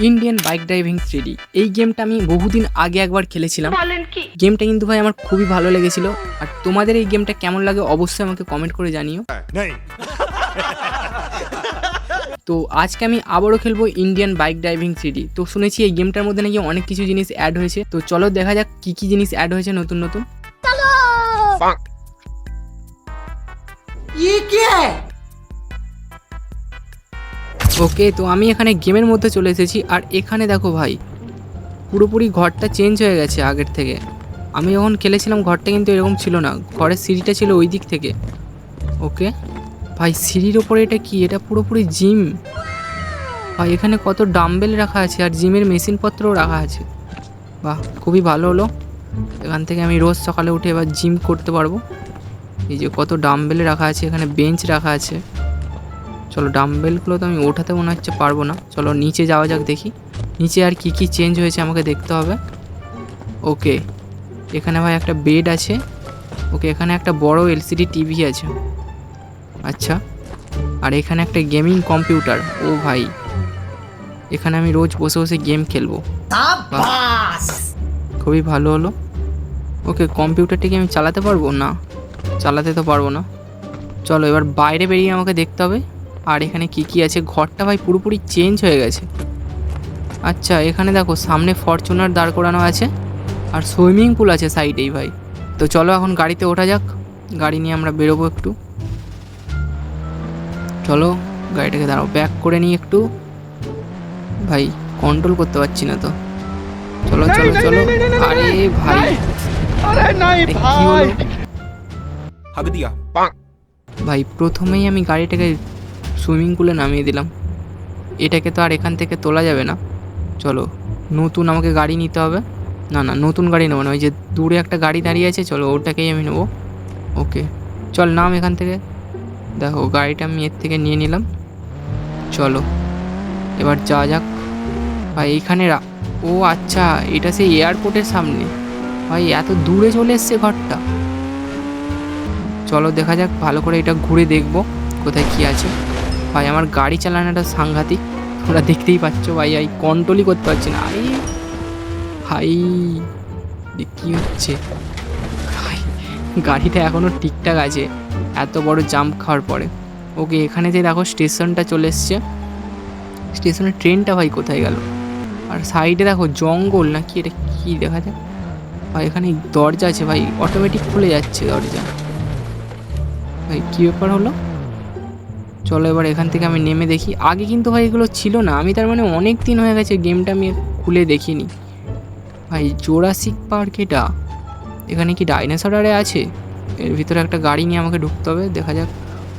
Indian bike driving three D এই গেমটা আমি বহুদিন আগে একবার খেলেছিলাম বলেন কি গেমটা কিন্তু ভাই আমার খুবই ভালো লেগেছিল আর তোমাদের এই গেমটা কেমন লাগে অবশ্যই আমাকে কমেন্ট করে জানিও नहीं তো আজকে আমি আবারও খেলবো ইন্ডিয়ান বাইক ড্রাইভিং থ্রিডি তো শুনেছি এই গেমটার মধ্যে নাকি অনেক কিছু জিনিস অ্যাড হয়েছে তো চলো দেখা যাক কি কি জিনিস অ্যাড হয়েছে নতুন নতুন ये क्या है ওকে, তো আমি এখানে গেমের মধ্যে চলে এসেছি, আর এখানে দেখো ভাই, পুরোপুরি ঘরটা চেঞ্জ হয়ে গেছে আগের থেকে। আমি যখন খেলেছিলাম, ঘরটা কিন্তু এরকম ছিল না, ঘরের সিঁড়িটা ছিল ওই দিক থেকে। ওকে? ভাই, সিঁড়ির ওপরে এটা কি? এটা পুরোপুরি জিম ভাই, এখানে কত ডাম্বেল রাখা আছে, আর জিমের মেশিনপত্রও রাখা আছে। বাহ, খুবই ভালো হলো। এখান থেকে আমি রোজ সকালে উঠে এবার জিম করতে পারব। এই যে কত ডাম্বেল রাখা আছে, এখানে বেঞ্চ রাখা আছে। চলো ডাম্বেলগুলো তো আমি ওঠাতে মনে হচ্ছে পারব না। চলো নিচে যাওয়া যাক দেখি। নিচে আর কি কি চেঞ্জ হয়েছে আমাকে দেখতে হবে। ওকে এখানে ভাই একটা বেড আছে। ওকে এখানে একটা বড় এলসিডি টিভি আছে। আচ্ছা আর এখানে একটা গেমিং কম্পিউটার ও ভাই এখানে আমি রোজ বসে বসে গেম খেলব। খুবই ভালো হলো। ওকে কম্পিউটারটিকে আমি চালাতে পারব? না চালাতে তো পারব না। চলো এবার বাইরে বেরিয়ে আমাকে দেখতে হবে। আর এখানে কি কি আছে? ঘরটা ভাই পুরোপুরি চেঞ্জ হয়ে গেছে। আচ্ছা এখানে দেখো সামনে ফরচুনার দাঁড় করানো আছে আর সুইমিং পুল আছে সাইডেই ভাই। তো চলো এখন গাড়িতে ওঠা যাক। গাড়ি নিয়ে আমরা বেরোবো একটু। চলো গাড়িটাকে দাঁড়াও ব্যাক করে নিই একটু। ভাই কন্ট্রোল করতে পারছি না তো। চলো চলো চলো। আরে ভাই। ভাই প্রথমেই আমি গাড়িটাকে সুইমিং পুলে নামিয়ে দিলাম। এটাকে তো আর এখান থেকে তোলা যাবে না। চলো, নতুন আমাকে গাড়ি নিতে হবে। না না, নতুন গাড়ি নেব না, ওই যে দূরে একটা গাড়ি দাঁড়িয়ে আছে, চলো ওটাকেই আমি নেব। ওকে, চল নাম এখান থেকে। দেখো, গাড়িটা আমি এর থেকে নিয়ে নিলাম। চলো, এবার যা যাক। ভাই, এইখানে ও আচ্ছা এটা সেই এয়ারপোর্টের সামনে। ভাই, এত দূরে চলে এসছে ঘরটা। চলো, দেখা যাক, ভালো করে এটা ঘুরে দেখব, কোথায় কি আছে। ভাই, আমার গাড়ি চালানোটা সাংঘাতিক, তোমরা দেখতেই পাচ্ছ ভাই ভাই কন্ট্রোলই করতে পারছি না। আরে ভাই কি হচ্ছে? ভাই, গাড়িটা এখনও ঠিকঠাক আছে, এত বড় জাম্প খাওয়ার পরে। ওকে, এখানে যে দেখো স্টেশনটা চলে এসছে। স্টেশনের ট্রেনটা ভাই কোথায় গেল? আর সাইডে দেখো জঙ্গল না কি এটা কি দেখা যায়? ভাই, এখানে দরজা আছে ভাই, অটোমেটিক খুলে যাচ্ছে দরজা। ভাই, কী ব্যাপার হলো? চলো এবার এখান থেকে আমি নেমে দেখি। আগে কিন্তু ভাই এগুলো ছিল না। আমি তার মানে অনেক দিন হয়ে গেছে গেমটা আমি খুলে দেখিনি। ভাই জোরাসিক পার্ক এটা? এখানে কি ডাইনোসর আরে আছে? এর ভিতরে একটা গাড়ি নিয়ে আমাকে ঢুকতে হবে, দেখা যাক।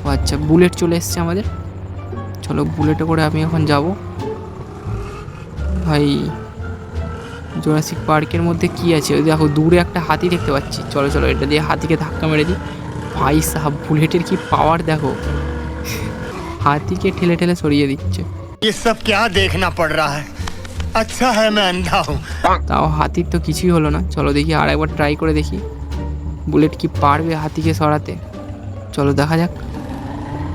ও আচ্ছা বুলেট চলে এসছে আমাদের। চলো বুলেটে করে আমি এখন যাব। ভাই জোরাসিক পার্কের মধ্যে কি আছে? দেখো, দূরে একটা হাতি দেখতে পাচ্ছি। চলো চলো, এটা দিয়ে হাতিকে ধাক্কা মেরে দিই। ভাই সাহাব বুলেটের কি পাওয়ার দেখো। হাতি কে ঠেলে ঠেলে সরিয়ে দিচ্ছে। তাও হাতির তো কিছুই হলো না। চলো দেখি আর একবার ট্রাই করে দেখি। বুলেট কি পারবে হাতিকে সরাতে? চলো দেখা যাক।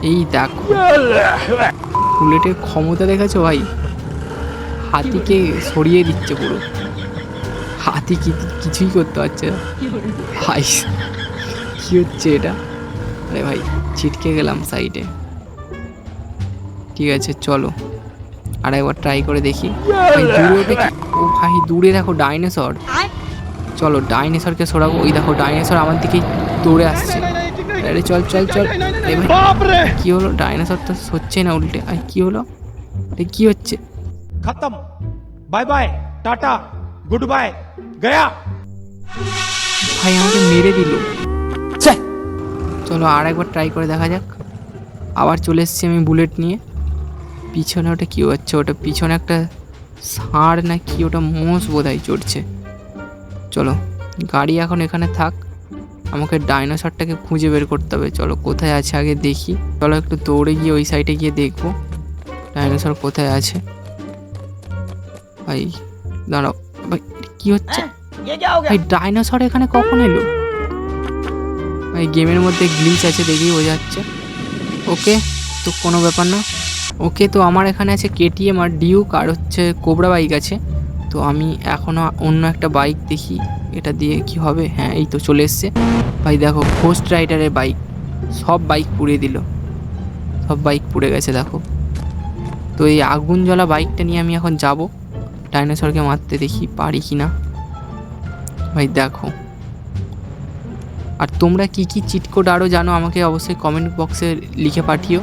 এই দেখো। বুলেটের ক্ষমতা দেখেছ ভাই। হাতিকে সরিয়ে দিচ্ছে পুরো। হাতি কি কিছুই করতে পারছে না। ভাই কী হচ্ছে এটা? আরে ভাই ছিটকে গেলাম সাইডে ঠিক আছে চলো। আর একবার ট্রাই করে দেখি। ভাই দূরে ও ভাই দূরে দেখো ডাইনোসর চলো ডাইনোসরকে সরাবো। ওই দেখো ডাইনোসর আমার দিকে দৌড়ে আসছে। আরে চল চল চল। কি হলো? ডাইনোসর তো হচ্ছে না উল্টে। আর কি হলো? কি হচ্ছে? খতম। Bye bye tata good bye Gaya. ভাই আমাকে মেরে দিল। চলো আর একবার ট্রাই করে দেখা যাক। আবার চলে এসেছি আমি বুলেট নিয়ে। পিছনে ওটা কী হচ্ছে? ওটা পিছনে একটা ষাঁড় না কি ওটা মোষ বোধহয় চড়ছে। চলো গাড়ি এখন এখানে থাক। আমাকে ডাইনোসরটাকে খুঁজে বের করতে হবে। চলো কোথায় আছে আগে দেখি। চলো একটু দৌড়ে গিয়ে ওই সাইডে গিয়ে দেখব। ডাইনোসর কোথায় আছে? ভাই দাঁড়াও। ভাই কি হচ্ছে? ভাই ডাইনোসর এখানে কখন এলো? ভাই গেমের মধ্যে গ্লিচ আছে দেখি বোঝা যাচ্ছে। ওকে তো কোনো ব্যাপার না। ওকে তো আমার এখানে আছে কেটিএম আর ডিউক আর হচ্ছে কোবরা বাইক আছে। তো আমি এখনও অন্য একটা বাইক দেখি, এটা দিয়ে কি হবে? হ্যাঁ এই তো চলে এসছে। ভাই দেখো ঘোস্ট রাইডারের বাইক সব বাইক পুড়িয়ে দিল। সব বাইক পুড়ে গেছে, দেখো। তো এই আগুন জ্বলা বাইকটা নিয়ে আমি এখন যাব। ডাইনোসরকে মারতে দেখি পারি কি না ভাই দেখো। আর তোমরা কি কি চিট কোড আরও জানো, আমাকে অবশ্যই কমেন্ট বক্সে লিখে পাঠিও।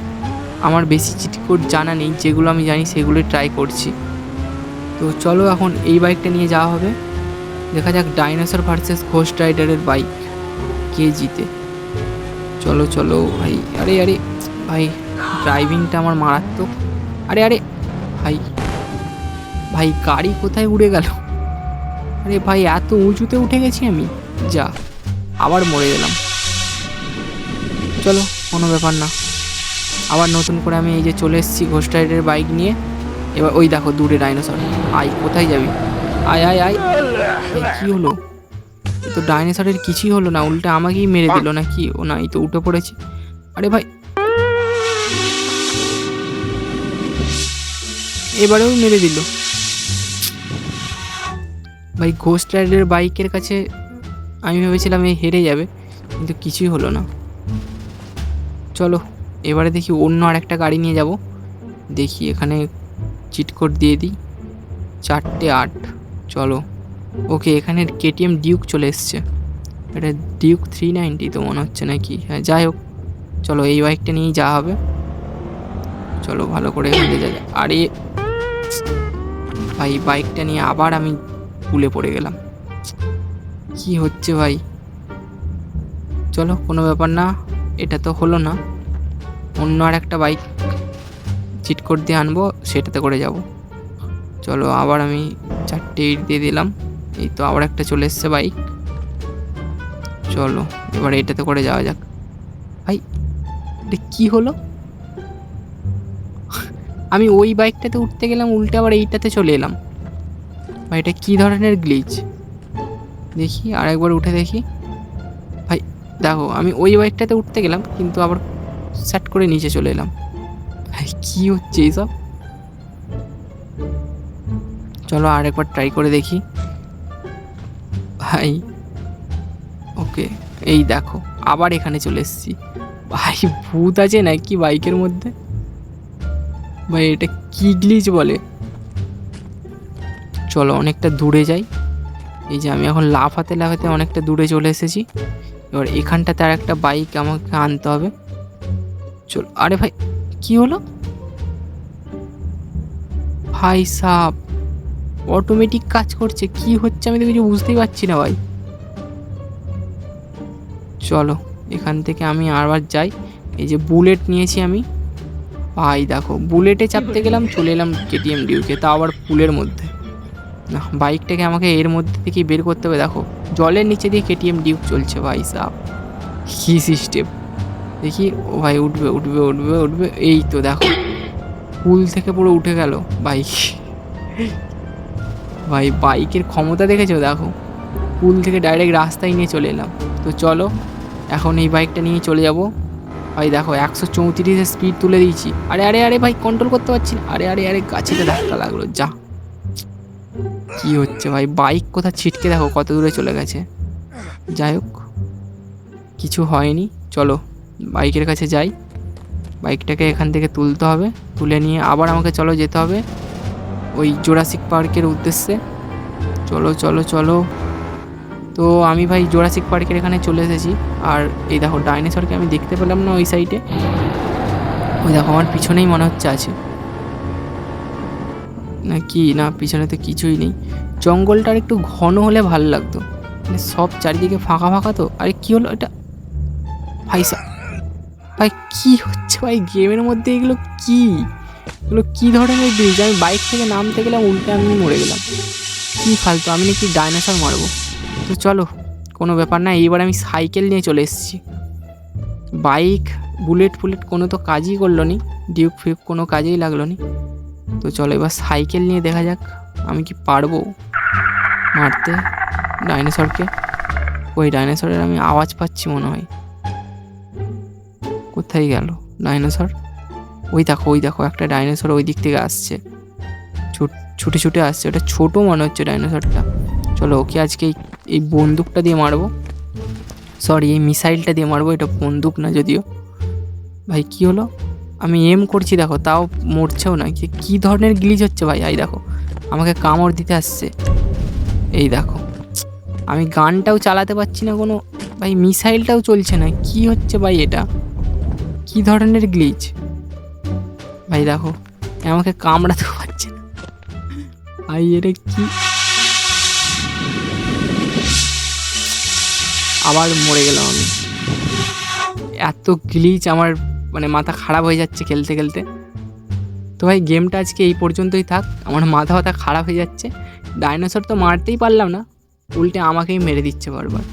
আমার বেশি চিট কোড জানা নেই, যেগুলো আমি জানি সেগুলোই ট্রাই করছি। তো চলো এখন এই বাইকটা নিয়ে যাওয়া হবে। দেখা যাক ডাইনোসর ভার্সেস ঘোস্ট রাইডারের বাইক কে জিতে। চলো চলো, ভাই। আরে আরে, ভাই ড্রাইভিংটা আমার মারাত্মক। আরে আরে, ভাই ভাই, গাড়ি কোথায় উড়ে গেল? আরে, ভাই, এত উঁচুতে উঠে গেছি আমি। যা, আবার মরে গেলাম। চলো, কোনো ব্যাপার না। আবার নতুন করে আমি এই যে চলে এসেছি ঘোস্ট রাইডের বাইক নিয়ে। এবার ওই দেখো দূরে ডাইনোসর আয়, কোথায় যাবি? আয় আয় আয়। কি হলো? তো ডাইনোসরের কিছুই হলো না, উল্টে আমাকেই মেরে দিল না কি ও না এই তো, উঠে পড়েছে। আরে ভাই। এবারেও মেরে দিল। ভাই ঘোস্ট রাইডের বাইকের কাছে আমি ভেবেছিলাম এই হেরে যাবে, কিন্তু কিছুই হলো না। চলো। এবারে দেখি অন্য আর একটা গাড়ি নিয়ে যাব। দেখি এখানে চিট কোড দিয়ে দিই। চারটে আট, চলো। ওকে, এখানে কেটিএম ডিউক চলে এসছে। এটা ডিউক থ্রি নাইনটি তো মনে হচ্ছে নাকি? হ্যাঁ যাই হোক। চলো, এই বাইকটা নিয়েই যাওয়া হবে। চলো, ভালো করে এখানে যা আরে, ভাই, বাইকটা নিয়ে আবার আমি পুলে পড়ে গেলাম। কি হচ্ছে ভাই? চলো, কোনো ব্যাপার না। এটা তো হলো না। অন্য আর একটা বাইক চিট কোড দিয়ে আনব, সেটাতে করে যাব। চলো আবার আমি চারটে ইট দিয়ে দিলাম, এই তো আবার একটা চলে এসছে বাইক চলো, এবার এটাতে করে যাওয়া যাক। ভাই, এটা কী হলো? আমি ওই বাইকটাতে উঠতে গেলাম, উল্টে আবার এইটাতে চলে এলাম। ভাই, এটা কী ধরনের গ্লিচ দেখি, আরেকবার উঠে দেখি। ভাই, দেখো, আমি ওই বাইকটাতে উঠতে গেলাম, কিন্তু আবার স্যাট করে নিচে চলে এলাম। কী হচ্ছে এইসব চলো আরেকবার ট্রাই করে দেখি। ভাই, ওকে, এই দেখো, আবার এখানে চলে এসেছি। ভাই, ভূত আছে নাকি বাইকের মধ্যে? ভাই, এটা কি গ্লিচ বলে? চলো অনেকটা দূরে যাই। এই যে আমি এখন লাফাতে লাফাতে অনেকটা দূরে চলে এসেছি। এবার এখানটাতে আর একটা বাইক আমাকে আনতে হবে। চল, আরে ভাই, কি হলো? ভাই সাপ অটোমেটিক কাজ করছে, কি হচ্ছে আমি তো কিছু বুঝতেই পারছি না ভাই। চলো, এখান থেকে আমি আবার যাই, এই যে বুলেট নিয়েছি আমি। ভাই দেখো, বুলেটে চাপতে গেলাম, চলে এলাম কেটিএম ডিউকে তা আবার পুলের মধ্যে। না, বাইকটাকে আমাকে এর মধ্যে থেকেই বের করতে হবে, দেখো। জলের নিচে দিয়ে কেটিএম ডিউক চলছে ভাই সাপ কি সিস্টেম দেখি, ও ভাই উঠবে উঠবে উঠবে উঠবে। এই তো দেখো, পুল থেকে পুরো উঠে গেল বাইক ভাই বাইকের ক্ষমতা দেখেছ? দেখো, পুল থেকে ডাইরেক্ট রাস্তায় নিয়ে চলে এলাম। তো চলো, এখন এই বাইকটা নিয়ে চলে যাব। ভাই দেখো, একশো চৌত্রিশে স্পিড তুলে দিয়েছি। আরে আরে আরে ভাই কন্ট্রোল করতে পারছি না। আরে আরে আরে, গাছেতে ধাক্কা লাগল, যা। কি হচ্ছে ভাই? বাইক কোথা ছিটকে দেখো, কত দূরে চলে গেছে। যাই হোক, কিছু হয়নি। চলো। বাইকের কাছে যাই। বাইকটাকে এখান থেকে তুলতে হবে। তুলে নিয়ে আবার আমাকে চলো যেতে হবে ওই জোরাসিক পার্কের উদ্দেশ্যে। চলো চলো চলো। তো আমি ভাই জোরাসিক পার্কের এখানে চলে এসেছি। আর এই দেখো ডাইনোসরকে আমি দেখতে পেলাম না ওই সাইডে ওই দেখো আমার পিছনেই মনে হচ্ছে আছে। না কি, না, পিছনে তো কিছুই নেই। জঙ্গলটা একটু ঘন হলে ভালো লাগতো। মানে সব চারিদিকে ফাঁকা ফাঁকা তো। আরে কি হলো এটা? ভাই সা ভাই, কি হচ্ছে ভাই? গেমের মধ্যে এগুলো কি? এগুলো কি ধরনের ব্রিজ আমি বাইক থেকে নামতে গেলাম, উল্টে আমি মরে গেলাম। কি ফালতু, আমি নাকি ডাইনোসর মারবো। তো চলো, কোনো ব্যাপার না, এইবার আমি সাইকেল নিয়ে চলে এসেছি। বাইক, বুলেট ফুলেট কোনো তো কাজই করল নি, ডিউক ফিউক কোনো কাজেই লাগল নি। তো চলো, এবার সাইকেল নিয়ে দেখা যাক, আমি কি পারব মারতে ডাইনোসরকে ওই ডাইনোসরের আমি আওয়াজ পাচ্ছি মনে হয়। কোথায় গেল? ডাইনোসর? ওই দেখো ওই দেখো, একটা ডাইনোসর ওই দিক থেকে আসছে। ছুট- ছুটে আসছে। ওটা ছোট মনে হচ্ছে ডাইনোসরটা। চলো ওকে আজকে এই- বন্দুকটা দিয়ে মারবো। সরি এই মিসাইলটা দিয়ে মারবো। এটা বন্দুক না যদিও। ভাই, কি হলো? আমি এম করছি, দেখো, তাও মরছেও না। কি, কী ধরনের গ্লিচ হচ্ছে ভাই? এই দেখো, আমাকে কামড় দিতে আসছে। এই দেখো, আমি গানটাও চালাতে পারছি না কোনো। ভাই, মিসাইলটাও চলছে না। কি হচ্ছে ভাই এটা? কি ধরনের গ্লিচ? ভাই, দেখো আমাকে কামড়াতে পারছে না। ভাই এটা কি? আবার মরে গেলাম আমি। এত গ্লিচ আমার মানে মাথা খারাপ হয়ে যাচ্ছে খেলতে খেলতে। তো ভাই, গেমটা আজকে এই পর্যন্তই থাক। আমার মাথা মাথা খারাপ হয়ে যাচ্ছে। ডাইনোসর তো মারতেই পারলাম না। উল্টে আমাকেই মেরে দিচ্ছে বারবার।